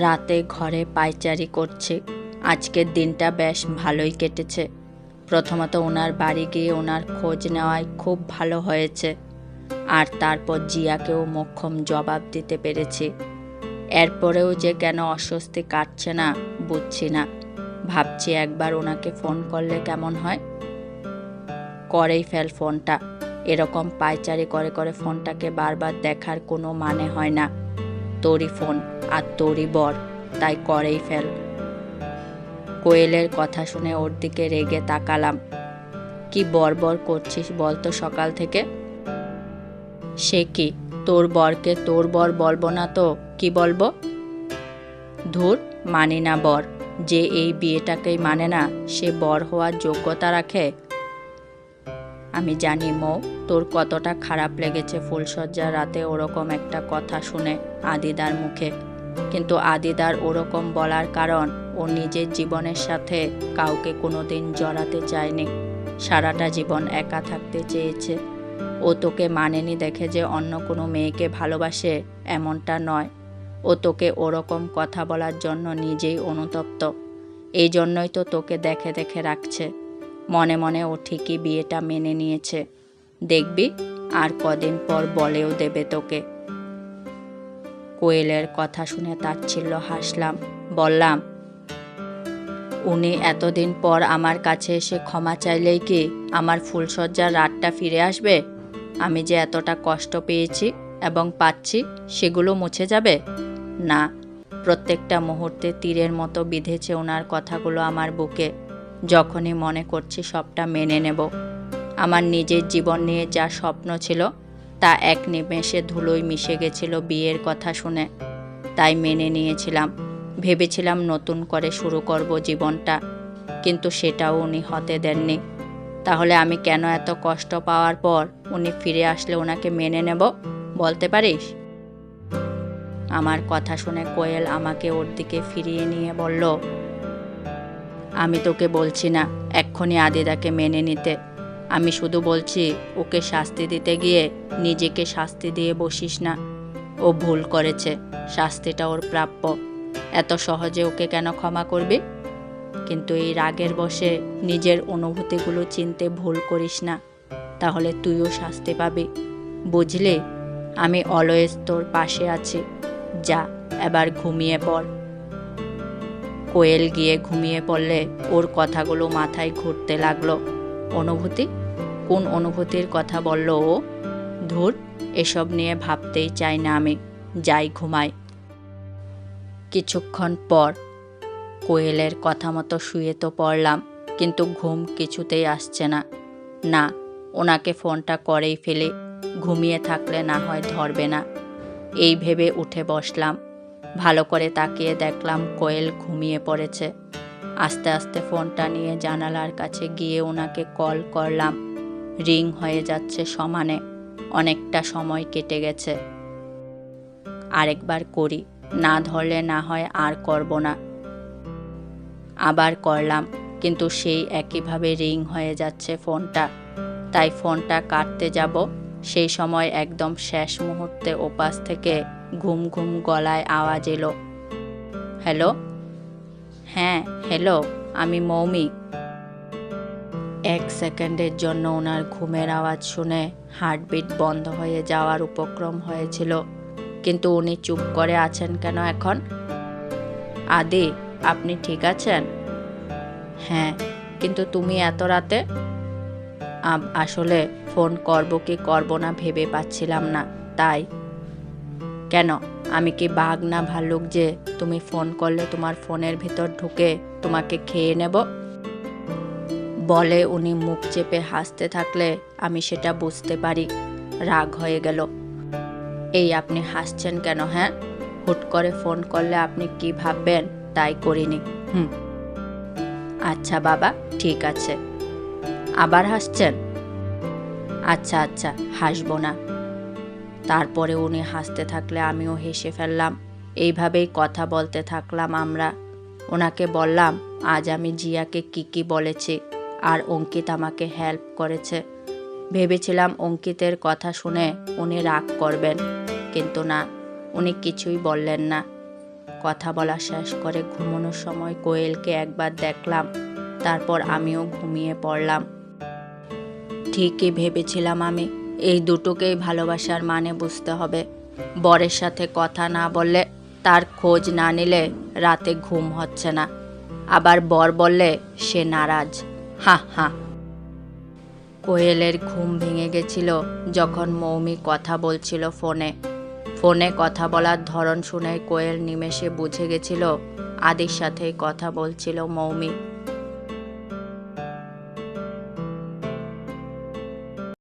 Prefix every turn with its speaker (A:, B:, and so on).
A: রাতে ঘরে পায়চারি করছি। আজকের দিনটা বেশ ভালোই কেটেছে। প্রথমত ওনার বাড়ি গিয়ে ওনার খোঁজ নেওয়ায় খুব ভালো হয়েছে। আর তারপর জিয়াকেও মোক্ষম জবাব দিতে পেরেছি। এরপরেও যে কেন অস্বস্তি কাটছে না, বুঝছি না। ভাবছি একবার ওনাকে ফোন করলে কেমন হয়? করেই ফেল ফোনটা। এরকম পায়চারি করে করে ফোনটাকে বারবার দেখার কোনো মানে হয় না। তোরই ফোন। আর তোরই বর, তাই করেই ফেল। কোয়েলের কথা শুনে ওর দিকে রেগে তাকালাম। কি বর করছিস বল তো সকাল থেকে? সে কি? তোর বরকে তোর বর বলব না তো, কি বলব? ধুর, মানি না বর, যে এই বিয়েটাকেই মানে না, সে বর হওয়ার যোগ্যতা রাখে? আমি জানি মৌ, তোর কতটা খারাপ লেগেছে ফুলসজ্জার রাতে ওরকম একটা কথা শুনে আদিদার মুখে। কিন্তু আদিদার ওরকম বলার কারণ ও নিজের জীবনের সাথে কাউকে কোনোদিন জড়াতে চায়নি। সারাটা জীবন একা থাকতে চেয়েছে। ও তোকে মানেনি দেখে যে অন্য কোনো মেয়েকে ভালোবাসে এমনটা নয়। ও তোকে ওরকম কথা বলার জন্য নিজেই অনুতপ্ত। এই জন্যই তো তোকে দেখে দেখে রাখছে। মনে মনে ও ঠিকই বিয়েটা মেনে নিয়েছে। দেখবি, আর কদিন পর বলেও দেবে তোকে। কোয়েলের কথা শুনে তাচ্ছিল্য হাসলাম, বললাম, উনি এতদিন পর আমার কাছে এসে ক্ষমা চাইলেই কি আমার ফুলসজ্জার রাতটা ফিরে আসবে? আমি যে এতটা কষ্ট পেয়েছি এবং পাচ্ছি, সেগুলো মুছে যাবে? না, প্রত্যেকটা মুহূর্তে তীরের মতো বিঁধেছে ওনার কথাগুলো আমার বুকে। যখনই মনে করছি সবটা মেনে নেব। আমার নিজের জীবন নিয়ে যা স্বপ্ন ছিল তা এক নিমেষে ধুলোয় মিশে গেছিল বিয়ের কথা শুনে। তাই মেনে নিয়েছিলাম। ভেবেছিলাম নতুন করে শুরু করব জীবনটা, কিন্তু সেটাও উনি হতে দেননি। তাহলে আমি কেন এত কষ্ট পাওয়ার পর উনি ফিরে আসলে ওনাকে মেনে নেব, বলতে পারিস? আমার কথা শুনে কোয়েল আমাকে ওর দিকে ফিরিয়ে নিয়ে বলল, আমি তোকে বলছি না, এক্ষুনি আদিদাকে মেনে নিতে। আমি শুধু বলছি, ওকে শাস্তি দিতে গিয়ে নিজেকে শাস্তি দিয়ে বসিস না। ও ভুল করেছে, শাস্তিটা ওর প্রাপ্য। এত সহজে ওকে কেন ক্ষমা করবি? কিন্তু এই রাগের বসে নিজের অনুভূতিগুলো চিনতে ভুল করিস না। তাহলে তুইও শাস্তি পাবি। বুঝলে? আমি অলওয়েজ তোর পাশে আছি। যা, এবার ঘুমিয়ে পড়। কোয়েল গিয়ে ঘুমিয়ে পড়লে ওর কথাগুলো মাথায় ঘুরতে লাগল। অনুভূতি? কোন অনুভূতির কথা বলল ও? ধুর, এসব নিয়ে ভাবতেই চাই না আমি। যাই ঘুমাই। কিছুক্ষণ পর কোয়েলের কথা মতো শুয়ে তো পড়লাম, কিন্তু ঘুম কিছুতেই আসছে না। না, ওনাকে ফোনটা করেই ফেলে। ঘুমিয়ে থাকলে না হয় ধরবে না। এই ভেবে উঠে বসলাম। ভালো করে তাকিয়ে দেখলাম কোয়েল ঘুমিয়ে পড়েছে। আস্তে আস্তে ফোনটা নিয়ে জানালার কাছে গিয়ে ওনাকে কল করলাম। রিং হয়ে যাচ্ছে সমানে। অনেকটা সময় কেটে গেছে। আরেকবার করি। না ধরলে না হয় আর করব না। আবার করলাম, কিন্তু সেই একইভাবে রিং হয়ে যাচ্ছে ফোনটা। তাই ফোনটা কাটতে যাব। সেই সময় একদম শেষ মুহূর্তে ওপাশ থেকে ঘুম ঘুম গলায় আওয়াজ এলো। হ্যালো? হ্যাঁ হ্যালো, আমি মৌমি এক সেকেন্ডের জন্য ওনার ঘুমের আওয়াজ শুনে হার্টবিট বন্ধ হয়ে যাওয়ার উপক্রম হয়েছিল। কিন্তু উনি চুপ করে আছেন কেন এখন? আদি, আপনি ঠিক আছেন? হ্যাঁ কিন্তু তুমি এত রাতে? আসলে ফোন করব কি করব না ভেবে পাচ্ছিলাম না, তাই। কেন? আমি কি বাঘ না ভাল্লুক যে তুমি ফোন করলে তোমার ফোনের ভিতর ঢুকে তোমাকে খেয়ে নেব? বলে উনি মুখ চেপে হাসতে থাকলে আমি সেটা বুঝতে পারি। রাগ হয়ে গেল। এই আপনি হাসছেন কেন হ্যাঁ? হুট করে ফোন করলে আপনি কি ভাববেন? তাই করিনি। হুম। আচ্ছা বাবা, ঠিক আছে। আবার হাসছেন? আচ্ছা আচ্ছা হাসবো না। তারপরে উনি হাসতে থাকলে আমিও হেসে ফেললাম। এইভাবেই কথা বলতে থাকলাম আমরা। ওনাকে বললাম, আজ আমি জিয়াকে কি কি বলেছি? আর অঙ্কিত আমাকে হেল্প করেছে। ভেবেছিলাম অঙ্কিতের কথা শুনে উনি রাগ করবেন, কিন্তু না, উনি কিছুই বললেন না। কথা বলা শেষ করে ঘুমানোর সময় কোয়েলকে একবার দেখলাম, তারপর আমিও ঘুমিয়ে পড়লাম। ঠিকই ভেবেছিলাম আমি, এই দুটোকেই ভালোবাসার মানে বুঝতে হবে। বরের সাথে কথা না বললে তার খোঁজ না নিলে রাতে ঘুম হচ্ছে না। আবার বর বললে সে নারাজ। হা হা। কোয়েলের ঘুম ভেঙে গেছিল যখন মৌমি কথা বলছিল ফোনে। ফোনে কথা বলার ধরন শুনে কোয়েল নিমেষে বুঝে গেছিল আদির সাথে কথা বলছিল মৌমি।